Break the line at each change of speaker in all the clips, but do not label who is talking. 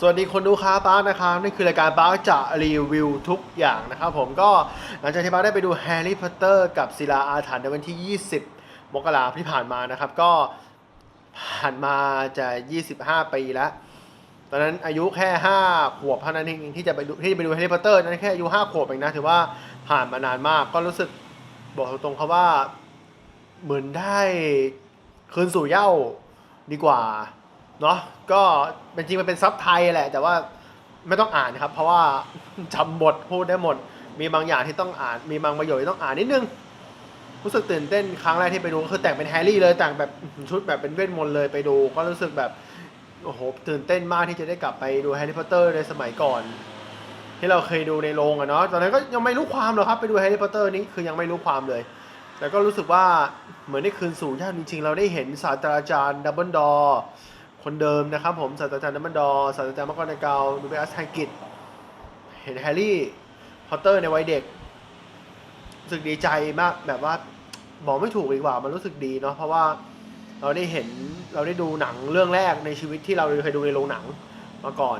สวัสดีคนดูค้าป้านะครับนี่คือรายการป้าจะรีวิวทุกอย่างนะครับผมก็หลังจากที่ป้าได้ไปดูแฮร์รี่พอตเตอร์กับศิลาอาถรรพ์ในวันที่ 20 มกราที่ผ่านมานะครับ ก็ผ่านมาจะ 25 ปีแล้ว ตอนนั้นอายุแค่ 5 ขวบเท่านั้นเองที่จะไปดูที่ไปดูแฮร์รี่พอตเตอร์นั้นแค่อายุ 5 ขวบเองนะถือว่าผ่านมานานมาก ก็รู้สึกบอกตรงๆครับว่าเหมือนได้คืนสู่เย้าดีกว่า เนาะก็เป็นจริงมันเป็นซับไทยแหละ แต่ว่าไม่ต้องอ่านครับ เพราะว่าจำบทพูดได้หมด มีบางอย่างที่ต้องอ่านมีบางประโยคที่ต้องอ่านนิดนึงรู้สึกตื่นเต้นครั้งแรกที่ไปดูคือแต่งเป็นแฮร์รี่เลยแต่งแบบชุดแบบเป็นเวทมนต์เลยไปดู ก็รู้สึกแบบโอ้โหตื่นเต้นมากที่จะได้กลับไปดูแฮร์รี่พอตเตอร์ในสมัยก่อน ที่เราเคยดูในโรงอะเนาะตอนนั้นก็ยังไม่รู้ความหรอกครับไปดูแฮร์รี่พอตเตอร์นี้คือยังไม่รู้ความเลย แต่ก็รู้สึกว่าเหมือนได้คืนสู่ย่านจริงๆเราได้เห็นศาสตราจารย์ดับเบิลดอร์ คนเดิมนะครับผมศาสตราจารย์ดับเบิลดอร์ศาสตราจารย์มักกรนากาวดูเบอัสไทกิจเห็นแฮร์รี่พอตเตอร์ในวัยเด็กรู้สึกดีใจมากแบบว่าบอกไม่ถูกดีกว่ามันรู้สึกดีเนาะเพราะว่าเราได้เห็นเราได้ดูหนังเรื่องแรกในชีวิตที่เราเคยดูในโรงหนังมาก่อน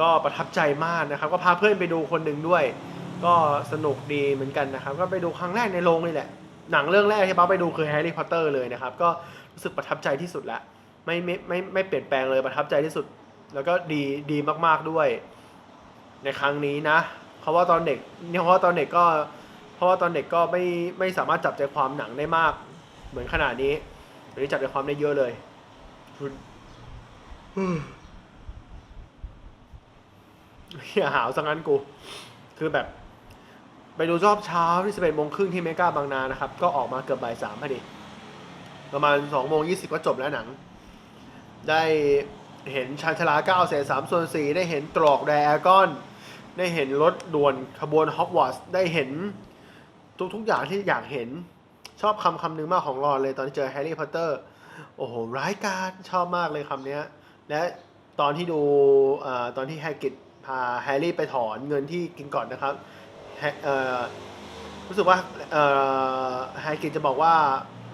ก็ประทับใจมากนะครับ ก็พาเพื่อนไปดูคนหนึ่งด้วย ก็สนุกดีเหมือนกันนะครับ ก็ไปดูครั้งแรกในโรงนี่แหละหนังเรื่องแรกที่ป้าไปดูคือแฮร์รี่พอตเตอร์เลยนะครับ ก็รู้สึกประทับใจที่สุดแล้ว ไม่ไม่ไม่ไม่เปลี่ยนแปลงเลยประทับใจที่สุด แล้วก็ดีดีมากๆด้วย ในครั้งนี้นะเพราะว่าตอนเด็กเนี่ยเพราะว่าตอนเด็กก็ เพราะว่าตอนเด็กก็ไม่ไม่สามารถจับใจความหนังได้มาก เหมือนขนาดนี้เดี๋ยวนี้จับใจความได้เยอะเลยอืมเฮียหาวซะงั้นกู คือแบบ ไปดูรอบเช้าที่11โมงครึ่งที่เมกาบางนานะครับ ก็ออกมาเกือบบ่ายสามพอดี ประมาณ2โมง20ก็จบแล้วหนัง ได้เห็นชานชาลา9เศษ3ส่วน4ได้เห็นตรอกแดร์กอน ได้เห็นรถด่วนขบวนฮอกวอตส์ได้เห็นทุกๆอย่างที่อยากเห็นชอบคำคำหนึ่งมากของรอนเลยตอนที่เจอแฮร์รี่พอตเตอร์โอ้โหร้ายกาจชอบมากเลยคำนี้และตอนที่ดูอตอนที่แฮกกิตพาแฮร์รี่ไปถอนเงินที่กินก่อนนะครับรู้สึกว่าแฮกิตจะบอกว่า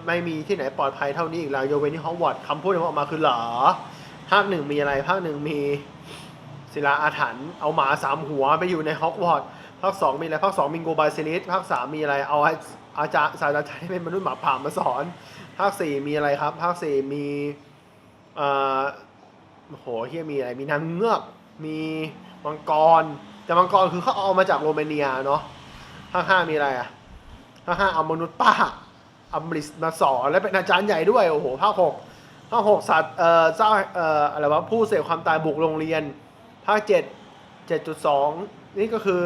ไม่มีที่ไหนปลอดภัยเท่านี้อีกแล้วโยเวนที่ฮอกวอตส์คำพูดที่ออกมาคือเหรอภาคหนึ่งมีอะไรภาคหนึ่งมีศิลาอาถรรพ์เอาหมาสามหัวไปอยู่ในฮอกวอตส์ภาคสองมีอะไรภาคสองมีโกบาซิลิสภาคสามมีอะไรเอาอาจารย์ศาสตราจารย์ที่เป็นมนุษย์หมาป่ามาสอน ภาคสี่มีอะไรครับ ภาคสี่มีเอ่อโอ้โหเฮียมีอะไรมีนางเงือกมีมังกร แต่มังกรคือเขาเอามาจากโรมาเนียเนาะภาคห้ามีอะไรอะภาคห้าเอามนุษย์ป้า อัมริสมาสอนและเป็นอาจารย์ใหญ่ด้วย โอ้โหภาคหกภาคหกสัตว์เอ่อเจ้าเอ่ออะไรวะผู้เสพความตายบุกโรงเรียน ภาคเจ็ดเจ็ดจุดสองนี่ก็คือ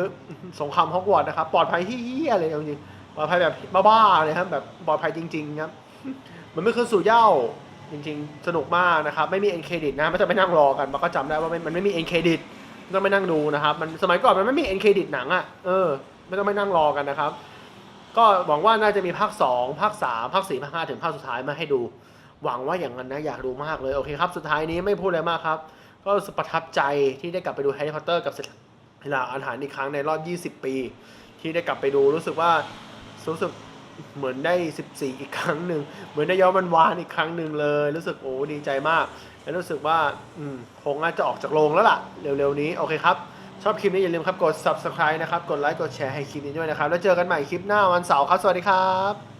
สงครามฮอกวอตส์นะครับ ปลอดภัยที่เฮียเลยจริงปลอดภัยแบบบ้าๆเลยครับแบบปลอดภัยจริงๆครับมันไม่คือสู่เย้าจริงๆ สนุกมากนะครับ ไม่มีเอ็นเครดิตนะไม่ต้องไปนั่งรอกันมันก็จำได้ว่ามันมันไม่มีเอ็นเครดิตไม่ต้องไปนั่งดูนะครับ มันสมัยก่อนมันไม่มีเอ็นเครดิตหนังอะเออไม่ต้องไปนั่งรอกันนะครับ ก็หวังว่าน่าจะมีภาคสองภาคสามภาคสี่ภาคห้าถึงภาคสุดท้ายมาให้ดู หวังว่าอย่างนั้นนะอยากดูมากเลยโอเคครับสุดท้ายนี้ไม่พูดอะไรมากครับ ก็รู้สึกประทับใจที่ได้กลับไปดูแฮร์รี่พอตเตอร์กับเวลาอาหารอีกครั้งในรอบ 20 ปี ที่ได้กลับไปดูรู้สึกว่ารู้สึกเหมือนได้ 14 อีกครั้งหนึ่งเหมือนได้ย้อนวันวานอีกครั้งหนึ่งเลย รู้สึกโอ้ดีใจมาก และรู้สึกว่าอืมคงน่าจะออกจากโรงแล้วล่ะ เร็วๆนี้โอเคครับ ชอบคลิปนี้อย่าลืมครับ กด subscribe นะครับ กดไลค์ กดแชร์ให้คลิปนี้ด้วยนะครับ แล้วเจอกันใหม่คลิปหน้าวันเสาร์ครับ สวัสดีครับ